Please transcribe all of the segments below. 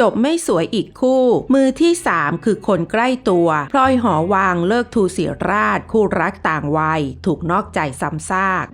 จบไม่สวยอีกคู่ มือที่ 3 คือคนใกล้ตัว พลอยหอวังเลิกทูศิราช คู่รักต่างวัย ถูกนอกใจซ้ำซาก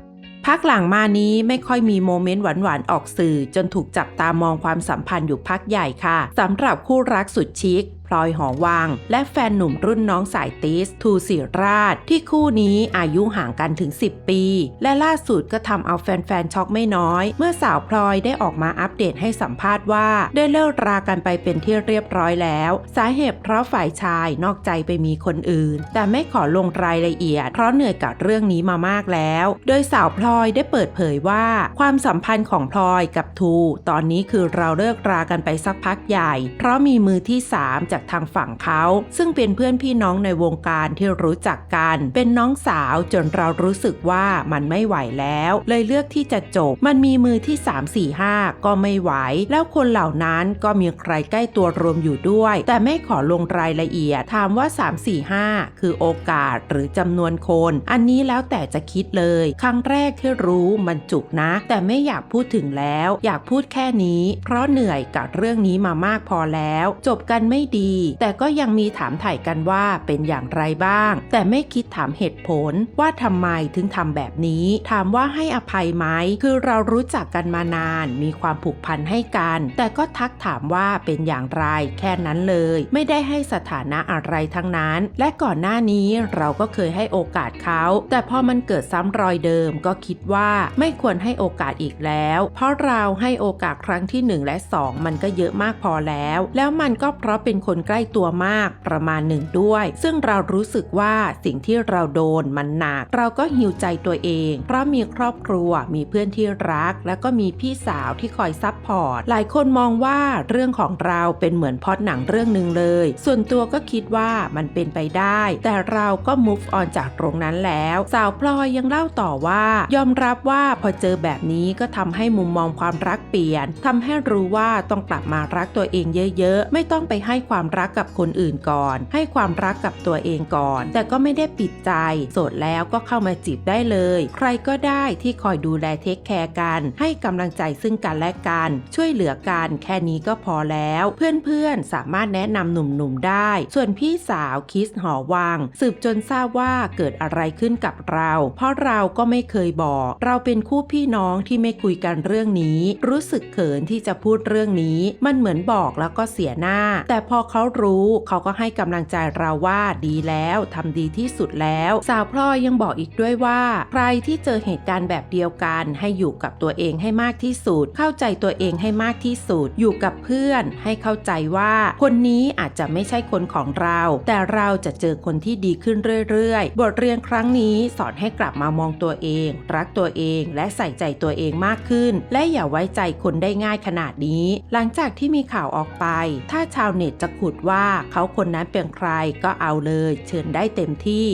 พักหลังมานี้ไม่ค่อยมีโมเมนต์หวานๆออกสื่อ จนถูกจับตามองความสัมพันธ์อยู่พักใหญ่ค่ะสำหรับคู่รักสุดชิคพลอยหอวัง และแฟนหนุ่มรุ่นน้องสายติสทูศิราช ที่คู่นี้อายุห่างกันถึง 10 ปี และล่าสุดก็ทำเอาแฟนๆช็อกไม่น้อย เมื่อสาวพลอยได้ออกมาอัปเดตให้สัมภาษณ์ว่า ได้เลิกรากันไปเป็นที่เรียบร้อยแล้ว สาเหตุเพราะฝ่ายชายนอกใจไปมีคนอื่น แต่ไม่ขอลงรายละเอียด เพราะเหนื่อยกับเรื่องนี้มามากแล้ว โดยสาวพลอยได้เปิดเผยว่า ความสัมพันธ์ของพลอยกับทู ตอนนี้คือเราเลิกรากันไปสักพักใหญ่ เพราะมีมือที่ 3 จะากทางฝั่งเขา ซึ่งเป็นเพื่อนพี่น้องในวงการที่รู้จักกัน เป็นน้องสาวจนเรารู้สึกว่ามันไม่ไหวแล้ว เลยเลือกที่จะจบ มันมีมือที่ 3 4 5 ก็ไม่ไหว แล้วคนเหล่านั้นก็มีใครใกล้ตัวรวมอยู่ด้วย แต่ไม่ขอลงรายละเอียด ถามว่า 3 4 5 คือโอกาสหรือจำนวนคน อันนี้แล้วแต่จะคิดเลย ครั้งแรกที่รู้มันจุกนะ แต่ไม่อยากพูดถึงแล้ว อยากพูดแค่นี้ เพราะเหนื่อยกับเรื่องนี้มามากพอแล้ว จบกันไม่ดีแต่ก็ยังมีถามถ่ายกันว่าเป็นอย่างไรบ้าง แต่ไม่คิดถามเหตุผลว่าทำไมถึงทำแบบนี้ ถามว่าให้อภัยไหมคือเรารู้จักกันมานาน มีความผูกพันให้กัน แต่ก็ทักถามว่าเป็นอย่างไร แค่นั้นเลย ไม่ได้ให้สถานะอะไรทั้งนั้น และก่อนหน้านี้เราก็เคยให้โอกาสเขา แต่พอมันเกิดซ้ำรอยเดิมก็คิดว่าไม่ควรให้โอกาสอีกแล้ว เพราะเราให้โอกาสครั้งที่ 1 และ 2 มันก็เยอะมากพอแล้ว แล้วมันก็เพราะเป็นคนใกล้ตัวมากประมาณหนึ่งด้วย ซึ่งเรารู้สึกว่าสิ่งที่เราโดนมันหนัก เราก็หิวใจตัวเอง เพราะมีครอบครัวมีเพื่อนที่รัก แล้วก็มีพี่สาวที่คอยซับพอร์ตหลายคนมองว่าเรื่องของเราเป็นเหมือนพอดหนังเรื่องหนึ่งเลย ส่วนตัวก็คิดว่ามันเป็นไปได้ แต่เราก็ move on จากตรงนั้นแล้ว สาวพลอยยังเล่าต่อว่า ยอมรับว่าพอเจอแบบนี้ก็ทำให้มุมมองความรักเปลี่ยนทำให้รู้ว่าต้องกลับมารักตัวเองเยอะ ๆ ไม่ต้องไปให้ความรักกับคนอื่นก่อน ให้ความรักกับตัวเองก่อน แต่ก็ไม่ได้ปิดใจ โสดแล้วก็เข้ามาจีบได้เลย ใครก็ได้ที่คอยดูแลเทคแคร์กัน ให้กำลังใจซึ่งกันและกัน ช่วยเหลือกันแค่นี้ก็พอแล้ว เพื่อนๆ สามารถแนะนำหนุ่มๆได้ ส่วนพี่สาวคิสหอวัง สืบจนทราบว่าเกิดอะไรขึ้นกับเรา เพราะเราก็ไม่เคยบอก เราเป็นคู่พี่น้องที่ไม่คุยกันเรื่องนี้ รู้สึกเขินที่จะพูดเรื่องนี้ มันเหมือนบอกแล้วก็เสียหน้า แต่พอเขารู้ เขาก็ให้กำลังใจเราว่าดีแล้วทำดีที่สุดแล้ว สาวพลอยยังบอกอีกด้วยว่า ใครที่เจอเหตุการณ์แบบเดียวกัน ให้อยู่กับตัวเองให้มากที่สุด เข้าใจตัวเองให้มากที่สุด อยู่กับเพื่อน ให้เข้าใจว่า คนนี้อาจจะไม่ใช่คนของเรา แต่เราจะเจอคนที่ดีขึ้นเรื่อยๆ บทเรียนครั้งนี้สอนให้กลับมามองตัวเอง รักตัวเองและใส่ใจตัวเองมากขึ้น และอย่าไว้ใจคนได้ง่ายขนาดนี้ หลังจากที่มีข่าวออกไป ถ้าชาวเน็ตจะคุุดว่าเขาคนนั้นเป็นใครก็เอาเลย เชิญได้เต็มที่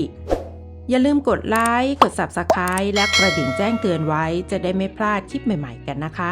อย่าลืมกดไลค์ กด Subscribe และกระดิ่งแจ้งเตือนไว้ จะได้ไม่พลาดคลิปใหม่ ๆ กันนะคะ